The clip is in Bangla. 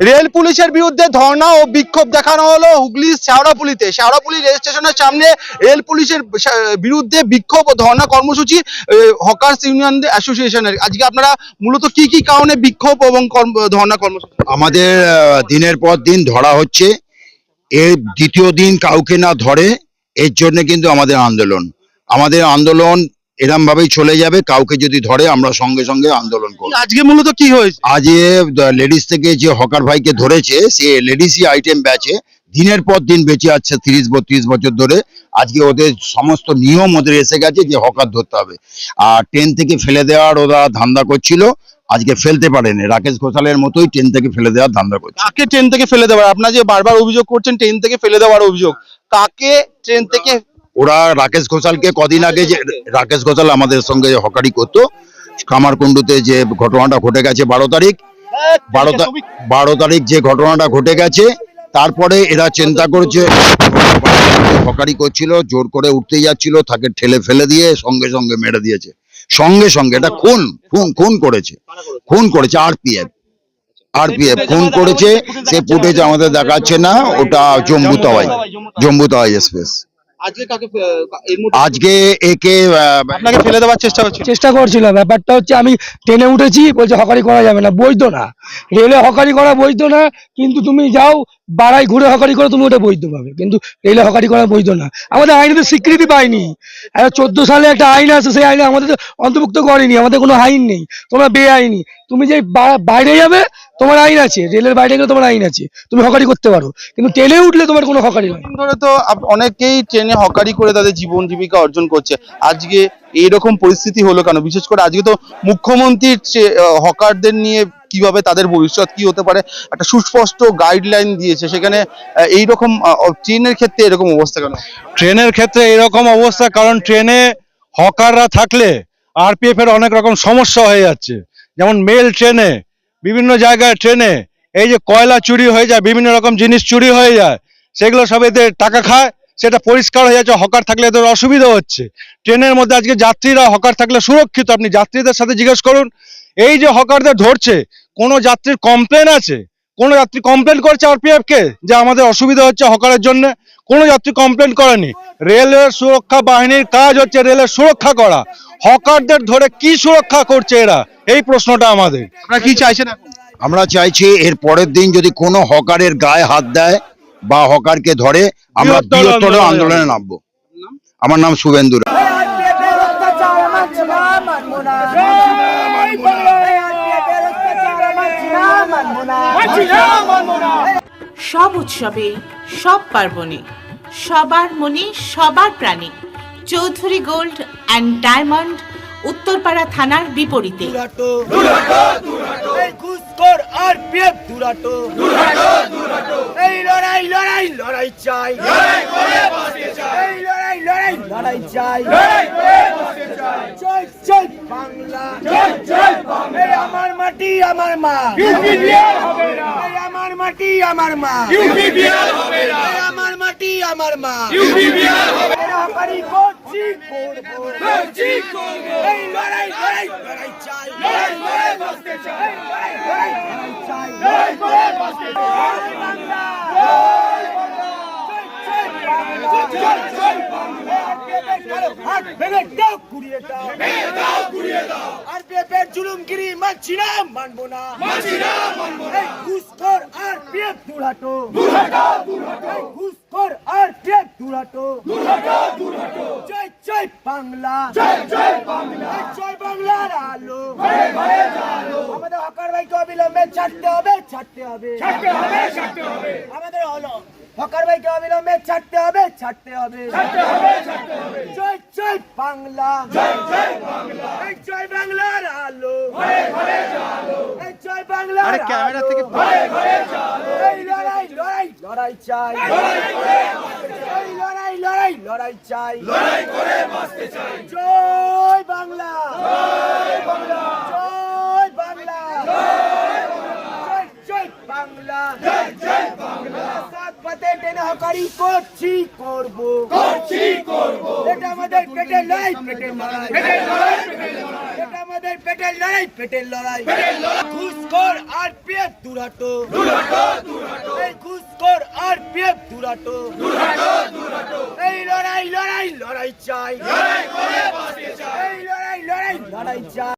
রেল পুলিশের বিরুদ্ধে ধর্ণা ও বিক্ষোভ দেখানো হলো হুগলির শেওড়াপুলিতে শেওড়াপুলি রেল স্টেশনের সামনে রেল পুলিশের বিরুদ্ধে বিক্ষোভ ও ধর্ণা কর্মসূচি হকার্স ইউনিয়ন অ্যাসোসিয়েশনের। আজকে আপনারা মূলত কি কি কারণে বিক্ষোভ এবং ধর্ণা কর্মসূচি? আমাদের দিনের পর দিন ধরা হচ্ছে। এর দ্বিতীয় দিন কাউকে না ধরে, এর জন্য কিন্তু আমাদের আন্দোলন। আমাদের আন্দোলন এরম ভাবেই চলে যাবে কাউকে যদি ধরে আমরা সঙ্গে সঙ্গে আন্দোলন করব। আজকে মূলত কি হয়েছে? আজ লেডিস থেকে যে হকার ভাইকে ধরেছে সে লেডিসই আইটেম ব্যাচে দিনের পর দিন বেঁচে আছে তিরিশ বত্রিশ বছর ধরে। আজকে ওদের সমস্ত নিয়ম ওদের এসে গেছে যে হকার ধরতে হবে। আর ট্রেন থেকে ফেলে দেওয়ার ওরা ধান্দা করছিল আজকে ফেলতে পারেনি। রাকেশ ঘোষালের মতোই ট্রেন থেকে ফেলে দেওয়ার ধান্দা করছে। কাকে ট্রেন থেকে ফেলে দেওয়ার? আপনারা যে বারবার অভিযোগ করছেন ট্রেন থেকে ফেলে দেওয়ার অভিযোগ কাকে ট্রেন থেকে ওরা রাকেশ ঘোষালকে কদিন আগে যে রাকেশ ঘোষাল আমাদের সঙ্গে হকারি করতো। কামারকুণ্ডুতে যে ঘটনাটা ঘটে গেছে বারো তারিখ। বারো বারো তারিখ যে ঘটনাটা ঘটে গেছে, তারপরে এরা চিন্তা করছে, হকারি করছিল, জোর করে উঠতে যাচ্ছিল, তাকে ঠেলে ফেলে দিয়ে সঙ্গে সঙ্গে মেরে দিয়েছে। সঙ্গে সঙ্গে এটা খুন খুন খুন করেছে। খুন করেছে আরপিএফ। আরপিএফ খুন করেছে, সে ফুটেজ আমাদের দেখাচ্ছে না, ওটা জম্বু তাওয়াই জম্বু তাওয়াই এক্সপ্রেস। আজকে কাকে একে আপনাকে ফেলে দেওয়ার চেষ্টা হচ্ছে চেষ্টা করছিল। ব্যাপারটা হচ্ছে আমি ট্রেনে উঠেছি বলছে হকারি করা যাবে না বৈধ না। রেলে হকারি করা বৈধ না কিন্তু তুমি যাও বাড়াই ঘুরে হকারি করে তুমি ওটা বৈধ পাবে। কিন্তু রেলে হকারি করা বৈধ না। আমাদের আইনে তো স্বীকৃতি পাইনি। একটা চোদ্দ সালে একটা আইন আছে, সেই আইনে আমাদের অন্তর্ভুক্ত করেনি। আমাদের কোনো আইন নেই। তোমরা বেআইনি। তুমি যে বাইরে যাবে, তোমার আইন আছে। রেলের বাইরে গেলে তোমার আইন আছে। তুমি হকারি করতে পারো। কিন্তু ট্রেনে উঠলে তোমার কোনো হকারি নয় ধরে তো অনেকেই ট্রেনে হকারি করে তাদের জীবন জীবিকা অর্জন করছে। আজকে এইরকম পরিস্থিতি হলো কেন? বিশেষ করে আজকে তো মুখ্যমন্ত্রীর হকারদের নিয়ে কীভাবে তাদের ভবিষ্যৎ কি হতে পারে? একটা সুস্পষ্ট গাইডলাইন দিয়েছে। সেখানে আহ, এইরকম ট্রেনের ক্ষেত্রে এরকম অবস্থা কেন? ট্রেনের ক্ষেত্রে এরকম অবস্থা কারণ ট্রেনে হকাররা থাকলে আরপিএফ এর অনেক রকম সমস্যা হয়ে যাচ্ছে। যেমন মেল ট্রেনে বিভিন্ন জায়গায় ট্রেনে এই যে কয়লা চুরি হয়ে যায় বিভিন্ন রকম জিনিস চুরি হয়ে যায় সেগুলো সব এদের টাকা খায় সেটা পরিষ্কার হয়ে যাচ্ছে হকার থাকলে এদের অসুবিধা হচ্ছে। ট্রেনের মধ্যে আজকে যাত্রীরা হকার থাকলে সুরক্ষিত। আপনি যাত্রীদের সাথে জিজ্ঞেস করুন এই যে হকারদের ধরছে কোনো যাত্রীর কমপ্লেন আছে? কোনো যাত্রী কমপ্লেন করছে আরপিএফ কে যে আমাদের অসুবিধা হচ্ছে হকারের জন্য? কোনো যাত্রী কমপ্লেন করেনি। রেলের সুরক্ষা বাহিনীর কাজ হচ্ছে রেলের সুরক্ষা করা। হকারদের ধরে কি সুরক্ষা করছে এরা? এই প্রশ্নটা আমাদের। আপনারা কি চাইছেন এখন? আমরা চাইছি এর পরের দিন যদি কোনো হকারের গায়ে হাত দেয় বা হকারকে ধরে আমরা বৃহত্তর আন্দোলনে নামবো। আমার নাম শুভেন্দু সব উৎসবে সব পার্বণে সবার মনে সবার প্রাণে Chowdhury gold and diamond Uttarpara থানার বিপরীতে। দুরাটো দুরাটো এই আর পিএফ দুরাটো। দুরাটো এই লড়াই লড়াই লড়াই চাই। এই লড়াই লড়াই লড়াই চাই লড়াই জয় জয় বাংলা। জয় জয় বাংলা। আমার মাটি আমার মা। ইউপি বিহার হবে না। আমার মাটি আমার মা। ইউপি বিহার হবে না। আমার মাটি আমার মা। ইউপি বিহার হবে না। হকারি করছি করছি করব। এই লড়াই লড়াই লড়াই চাই। লড়াই করে বাঁচতে চাই। লড়াই লড়াই লড়াই চাই। লড়াই করে বাঁচতে চাই। বাংলা জয় বাংলা জয় জয় বাংলা জয় জয় বাংলা হাত ভেঙে দাও কুড়িয়ে দাও। ভেঙে দাও কুড়িয়ে দাও। আর পেপের জুলুমগিরি মানছি না মানবো না। মানছি না মানবো না। এই ঘুষখোর আর পিএফ দুরাটো দুরাটো দুরাটো ঘুষখোর আর পিএফ দুরাটো দুরাটো দুরাটো জয় জয় বাংলা। জয় জয় বাংলা। জয় বাংলার আলো। জালো। আমাদের হকার ভাইকে অবিলম্বে ছাড়তে হবে ছাড়তে হবে। ছাড়তে হবে ছাড়তে হবে। আমাদের হলো হকার ভাইকে অবিলম্বে ছাড়তে হবে ছাড়তে হবে। ছাড়তে হবে জয় বাংলা। জয় জয় বাংলা। এই জয় বাংলার আলো। ঘরে ঘরে জালো। এই জয় বাংলা আরে ক্যামেরা থেকে ঘরে ঘরে জালো। এই লড়াই লড়াই লড়াই চাই। লড়াই করে এই লড়াই লড়াই লড়াই চাই। লড়াই করে বাঁচতে চাই। জয় বাংলা। জয় বাংলা জয় বাংলা জয় জয় বাংলা জয় জয় বাংলা সাত হকারি করছি করব। করছি করব। এটা আমাদের পেটের লড়াই পেটের লড়াই। পেটের লড়াই এটা আমাদের পেটের লড়াই পেটের লড়াই। পেটের লড়াই। ঘুষ ঘুষখোর আরপিএফ দুরাটো। দুরাটো দুরাটো। এই ঘুষখোর আরপিএফ দুরাটো। দুরাটো দুরাটো। এই লড়াই লড়াই লড়াই চাই। লড়াই করে বাঁচতে চাই। এই লড়াই লড়াই লড়াই চাই।